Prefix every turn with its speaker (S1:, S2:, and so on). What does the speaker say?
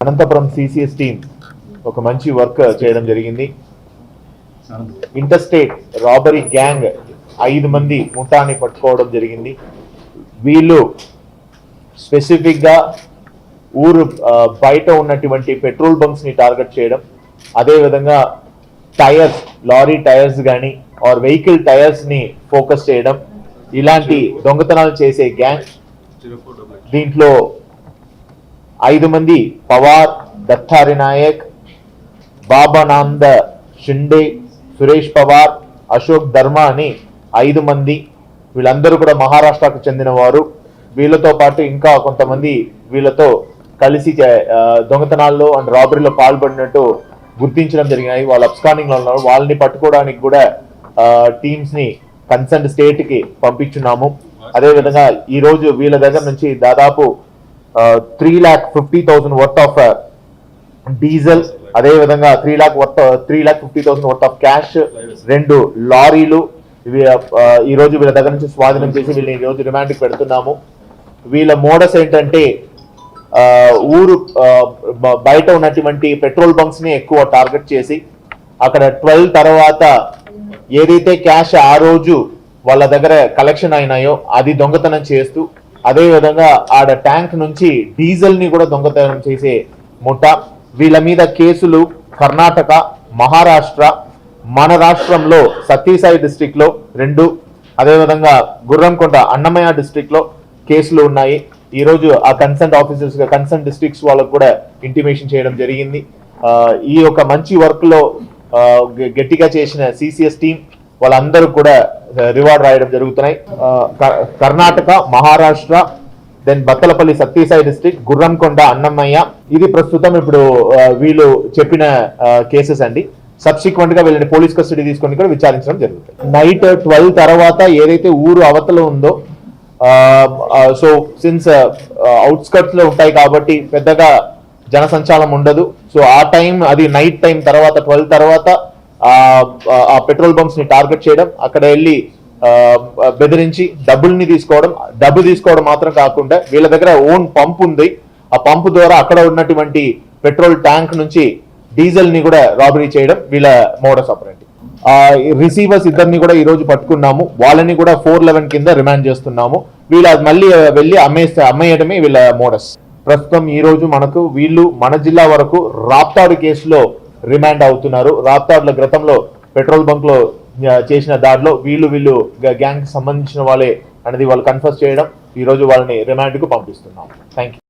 S1: Anantapuram CCS team ఒక మంచి work చేయడం జరిగింది. ఇంటర్స్టేట్ రాబరీ గ్యాంగ్ ఐదు మంది ముఠాన్ని పట్టుకోవడం జరిగింది. వీళ్ళు స్పెసిఫిక్గా ఊరు బయట ఉన్నటువంటి పెట్రోల్ బంక్స్ని టార్గెట్ చేయడం. అదేవిధంగా టైర్స్ లారీ టైర్స్ కానీ ఆర్ వెహికల్ టైర్స్ని ఫోకస్ చేయడం. ఇలాంటి దొంగతనాలు చేసే గ్యాంగ్ దీంట్లో ఐదు మంది పవార్ దత్తారి నాయక్ బాబానంద షిండే సురేష్ పవార్ అశోక్ ధర్మ అని ఐదు మంది. వీళ్ళందరూ కూడా మహారాష్ట్రకు చెందిన వారు వీళ్ళతో పాటు ఇంకా కొంతమంది వీళ్ళతో కలిసి దొంగతనాల్లో అండ్ రాబరీలో పాల్పడినట్టు గుర్తించడం జరిగినాయి. వాళ్ళు అబ్స్కానింగ్లో ఉన్నారు వాళ్ళని పట్టుకోవడానికి కూడా టీమ్స్ని కన్సర్న్ స్టేట్కి పంపించున్నాము. అదేవిధంగా ఈ రోజు వీళ్ళ దగ్గర నుంచి దాదాపు three lakh fifty thousand worth of diesel అదే విధంగా three lakh worth three lakh fifty thousand worth of cash రెండు లారీలు ఇవి ఈ రోజు వీళ్ళ దగ్గర నుంచి స్వాధీనం చేసి వీళ్ళని ఈ రోజు రిమాండ్కి పెడుతున్నాము. వీళ్ళ మోడస్ ఏంటంటే ఊరు బయట ఉన్నటువంటి పెట్రోల్ బంక్స్ని ఎక్కువ టార్గెట్ చేసి అక్కడ ట్వెల్వ్ తర్వాత ఏదైతే క్యాష్ ఆ రోజు వాళ్ళ దగ్గర కలెక్షన్ అయినాయో అది దొంగతనం చేస్తూ అదే విధంగా ఆడ ట్యాంక్ నుంచి డీజిల్ని కూడా దొంగతనం చేసే ముఠా వీళ్ళ మీద కేసులు కర్ణాటక మహారాష్ట్ర మన రాష్ట్రంలో సత్యసాయి డిస్టిక్లో రెండు అదేవిధంగా గుర్రంకొండ అన్నమయ్య డిస్టిక్లో కేసులు ఉన్నాయి. ఈరోజు ఆ కన్సర్న్ ఆఫీసర్స్ కన్సర్న్ డిస్ట్రిక్ట్స్ వాళ్ళకు కూడా ఇంటిమేషన్ చేయడం జరిగింది. ఈ యొక్క మంచి వర్క్లో గట్టిగా చేసిన సిసిఎస్ టీం వాళ్ళందరూ కూడా రివార్డ్ రాయడం జరుగుతున్నాయి. క- కర్ణాటక మహారాష్ట్ర దెన్ బత్తలపల్లి సత్యసాయి డిస్టిక్ గుర్రంకొండ అన్నమయ్య. ఇది ప్రస్తుతం ఇప్పుడు వీళ్ళు చెప్పిన కేసెస్ అండి. సబ్సిక్వెంట్గా వీళ్ళని పోలీస్ కస్టడీ తీసుకొని కూడా విచారించడం జరుగుతుంది. నైట్ ట్వెల్వ్ తర్వాత ఏదైతే ఊరు అవతల ఉందో సో సిన్స్ అవుట్స్కట్స్లో ఉంటాయి కాబట్టి పెద్దగా జనసంచారం ఉండదు. సో ఆ టైం అది నైట్ టైం తర్వాత ట్వెల్వ్ తర్వాత ఆ, పెట్రోల్ బంప్స్ని టార్గెట్ చేయడం అక్కడ వెళ్ళి బెదిరించి డబ్బుల్ని తీసుకోవడం డబ్బు తీసుకోవడం మాత్రం కాకుండా వీళ్ళ దగ్గర ఓన్ పంప్ ఉంది. ఆ పంప్ ద్వారా అక్కడ ఉన్నటువంటి పెట్రోల్ ట్యాంక్ నుంచి డీజిల్ని కూడా రాబరీ చేయడం వీళ్ళ మోడస్ ఆపరేటివ్ ఆ రిసీవర్స్ ఇద్దరిని కూడా ఈ రోజు పట్టుకున్నాము. వాళ్ళని కూడా ఫోర్ లెవెన్ కింద రిమాండ్ చేస్తున్నాము. వీళ్ళ మళ్ళీ వెళ్ళి అమ్మేస్తే అమ్మేయడమే వీళ్ళ మోడస్ ప్రస్తుతం ఈ రోజు మనకు వీళ్ళు మన జిల్లా వరకు రాప్తాడు కేసులో రిమాండ్ అవుతున్నారు. రాప్తాడుల గతంలో పెట్రోల్ బంక్లో చేసిన దాడిలో వీళ్ళు వీళ్ళు గ్యాంగ్ సంబంధించిన వాళ్ళే అనేది వాళ్ళు కన్ఫర్స్ చేయడం. ఈ రోజు వాళ్ళని రిమాండ్కు పంపిస్తున్నాం. Thank you